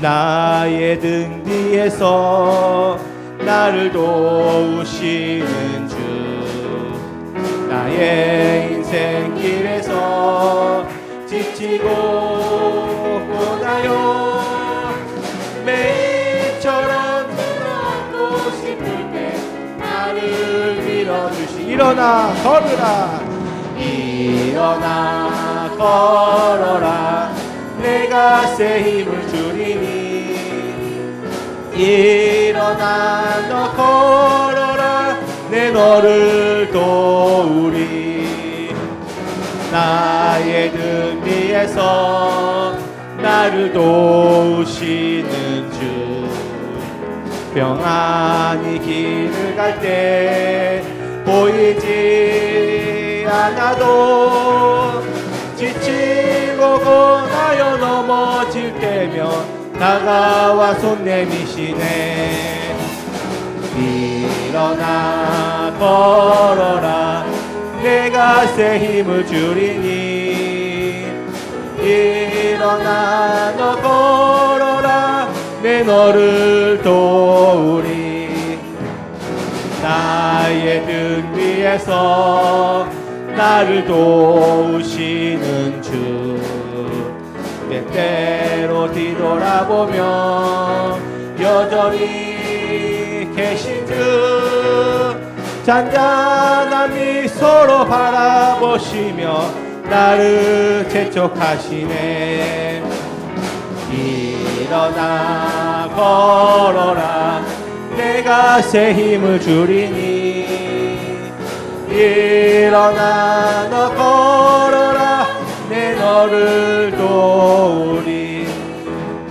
나의 등 뒤에서 나를 도우시는 주. 나의 인생길에서 지치고 고나요. 매일처럼 힘없고 싶을 때 나를 밀어주시 일어나 걸으라. 일어나 걸어라. 내가 새 힘을 일어나 너 걸어라. 내 너를 도우리. 나의 등 뒤에서 나를 도우시는 주. 평안히 길을 갈 때 보이지 않아도 지치고 고나여 때면 다가와 손 내미시네. 일어나 걸어라. 내가 새 힘을 주리니. 일어나 너 걸어라. 내 너를 도우리. 나의 등 위에서 나를 도우시는 주 때때로 뒤돌아보며 여전히 계신 주 잔잔한 미소로 바라보시며 나를 재촉하시네. 일어나 걸어라. 내가 새 힘을 주리니. 일어나 너 걸어라. 내 너를 도우리.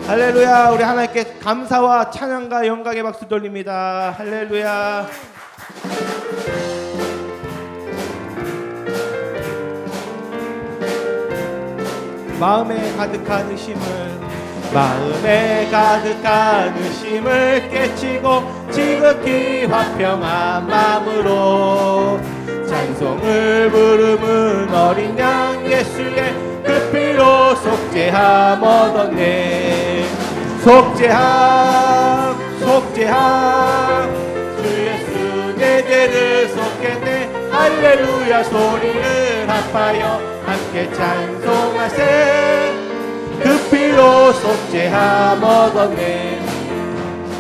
할렐루야. 우리 하나님께 감사와 찬양과 영광의 박수 돌립니다. 할렐루야. 마음에 가득한 의심을 마음에 가득한 의심을 깨치고 지극히 화평한 마음으로 찬송을 부르는 어린 양 예수의 속죄함 얻었네 속죄함 속죄함. 주 예수 내 죄를 속겠네. 할렐루야 소리를 합하여 함께 찬송하세. 그 피로 속죄함 얻었네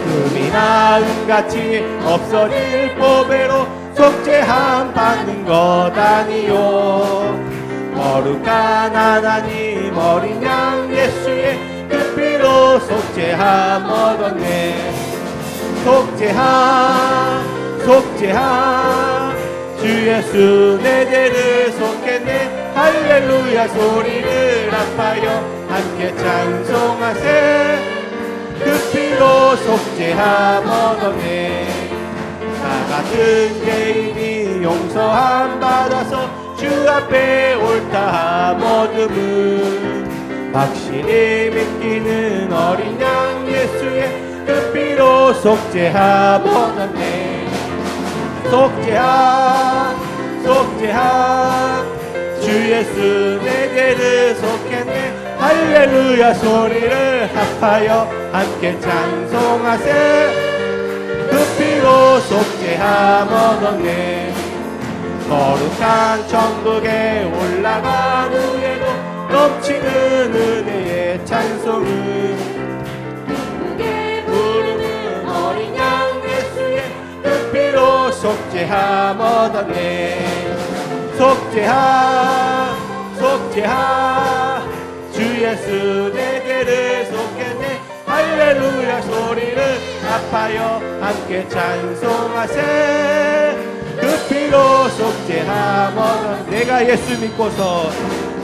금이나 은같이 없어질 보배로 속죄함 받는 것 아니요. 거룩한 하나님 어린 양 예수의 그 피로 속죄함 얻었네. 속죄함 속죄함. 주 예수 내 죄를 속겠네. 할렐루야 소리를 합하여 함께 찬송하세. 그 피로 속죄함 얻었네. 나 같은 죄인이 용서함 받아서 주 앞에 옳다함 얻음은 확실히 믿기는 어린 양 예수의 그 피로 속죄함 얻었네. 속죄함 속죄함 주 예수 내 죄를 속했네. 할렐루야 소리를 합하여 함께 찬송하세. 그 피로 속죄함 얻었네. 거룩한 천국에 올라간 후에도 넘치는 은혜의 찬송을 기쁘게 부르는 어린 양 예수의 그 피로 속죄함 얻었네 속죄함 속죄함. 주 예수 내 죄를 속겠네. 할렐루야 소리를 합하여 함께 찬송하세. 그 피로 얻어 내가 예수 믿고서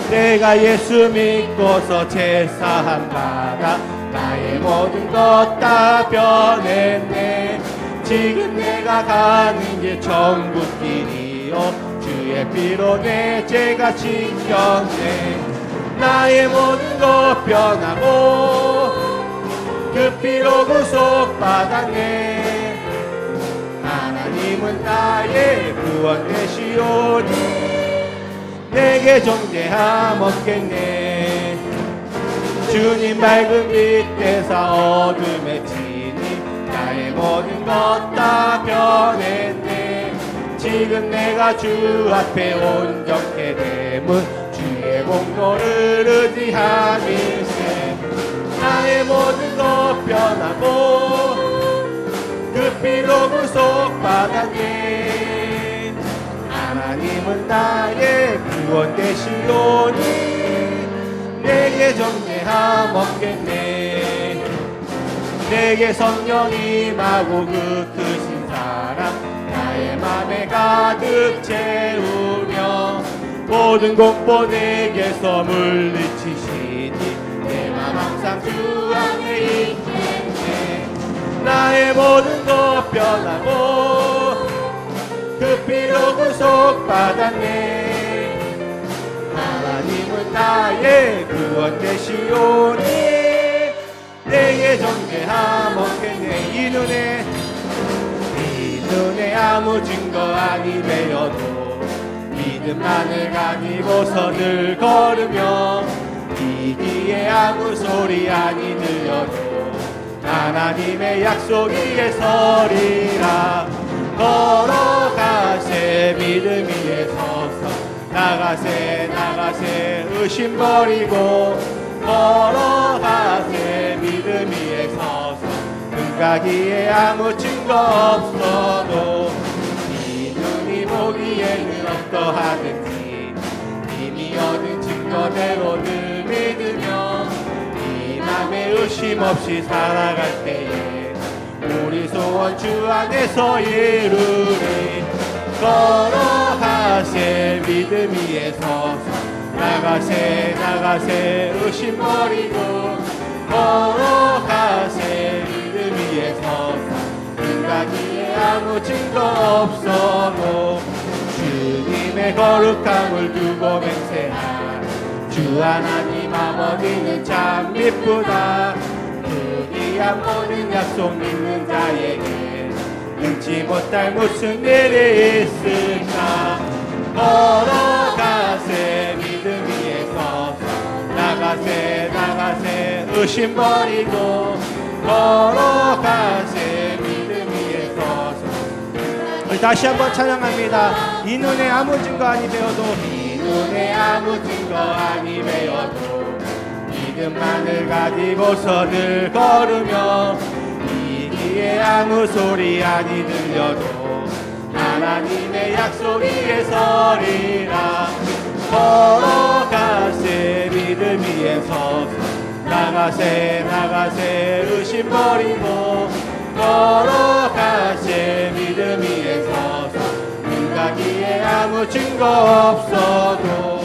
내가 예수 믿고서 제사함 받아 나의 모든 것 다 변했네. 지금 내가 가는 길 천국길이요. 주의 피로 내 죄가 씻겼네. 나의 모든 것 변하고 그 피로 구속받았네. 하나님은 나의 구원 되시오니 내게 정죄함 없겠네. 주 주님 밝은 빛에서 어둠에 지니 나의 모든 것 다 변했네. 지금 내가 주 앞에 온전케 됨은 주의 공로를 의지함일세. 나의 모든 것 변하고 그 피로 구속받았네 하나님은 나의 구원 되시오니 내게 정죄함 없겠네. 내게 성령이 마고 그 크신 사랑 나의 맘에 가득 채우며 모든 공포 내게서 물리치시니 내 맘 항상 주 안에 있겠네. 나의 모든 것 변하고 그 피로 구속받았네. 하나님은 나의 구원 되시오니 내게 정죄함 없겠네 이 눈에 이 눈에 아무 증거 아니 되어도 믿음만을 가지고서 늘 걸으며 이 귀에 아무 소리 아니 들려도 하나님의 약속 위에 서리라 걸어가세 믿음 위에 서서. 나가세 나가세 의심 버리고. 걸어가세 믿음 위에 서서. 눈가기에 아무 증거 없어도 이 눈이 보기에는 어떠하든지 이미 얻은 증거대로 늘 믿으며 이 맘에 의심 없이 살아갈 때에 우리 소원 주 안에서 이루리. 걸어가세 믿음 위에 서서 나가세 나가세 의심 버리고. 걸어가세 믿음 위에 서서 인간이에 아무 증거 없어도 주님의 거룩함을 두고 맹세한 주 하나님 아버지는 참 미쁘다 그 귀한 모든 약속 믿는 자에게 능치 못할 무슨 일이 있을까? 걸어가세 믿음 위에 서서 나가세 나가세 의심 버리고 걸어가세 믿음 위에 서서. 우리 다시 한번 찬양합니다. 이 눈에 아무 증거 아니 되어도 이 눈에 아무 증거 아니 되어도 믿음만을 가지고서 늘 걸으며 이 귀에 아무 소리 아니 들려도 하나님의 약속 위에 서리라. 걸어가세 믿음 위에 서서 나가세 나가세 의심 버리고 걸어가세 믿음 위에 서서 눈 가기에 아무 증거 없어도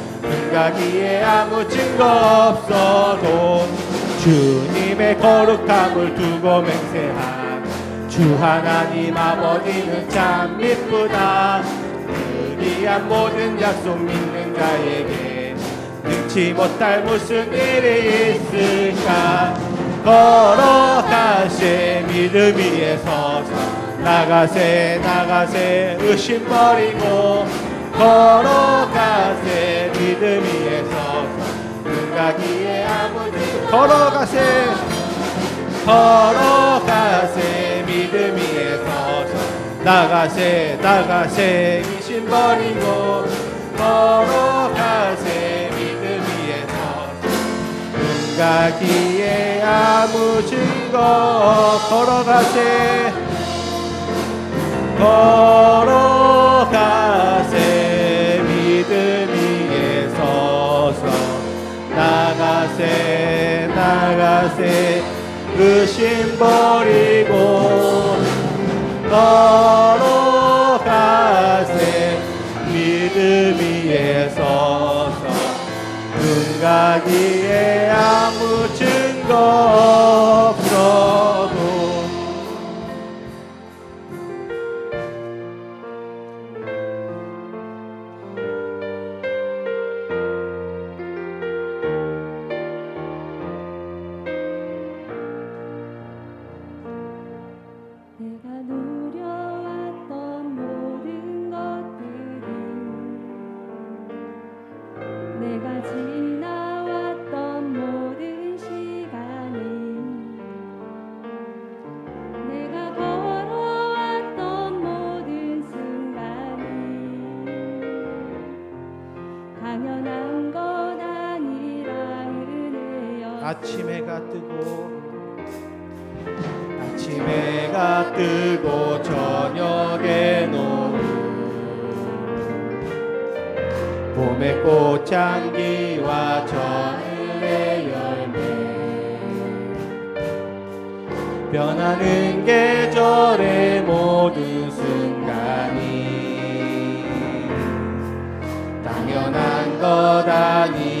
눈가기에 아무 증거 없어도 주님의 거룩함을 두고 맹세한 주 하나님 아버지는 참 미쁘다. 그 귀한 모든 약속 믿는 자에게 능치 못할 무슨 일이 있을까? 걸어가세 믿음 위에 서서 나가세 나가세 의심 버리고 걸어 가세 믿음 위에 서서 눈가기에 아무 지 걸어가세. 걸어가세. 믿음 위에 서서 나가세 나가세. 의심 버리고 걸어가세. 믿음 위에 서서 눈가기에 아무 증거 걸어가세. 걸어 나가세 나가세. 의심 버리고 걸어가세. 믿음 위에 서서 눈 가기에 아무 증거 없 아침 해가 뜨고 아침 해가 뜨고 저녁에 노을. 봄의 꽃향기와 저늘의 열매. 변하는 계절의 모든 순간이 당연한 것 아니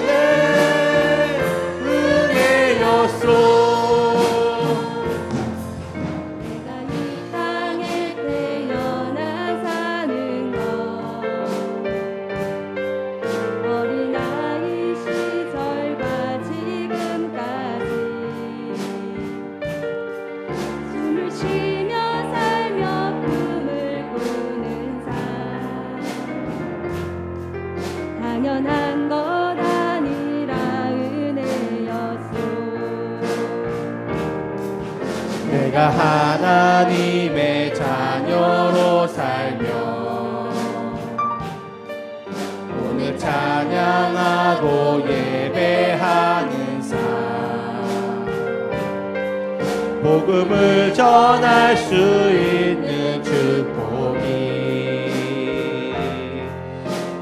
하나님의 자녀로 살며 오늘 찬양하고 예배하는 삶. 복음을 전할 수 있는 축복이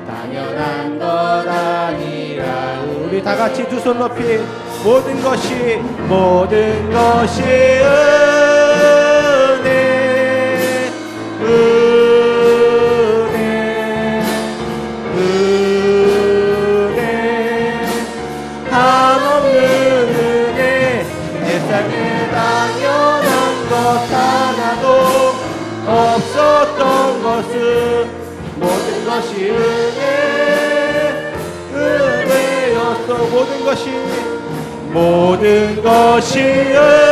당연한 것 아니라 우리 다 같이 두 손 높이 모든 것이 모든 것이 것이 은혜 은혜였어 모든 것이 모든 것이 은혜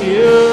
모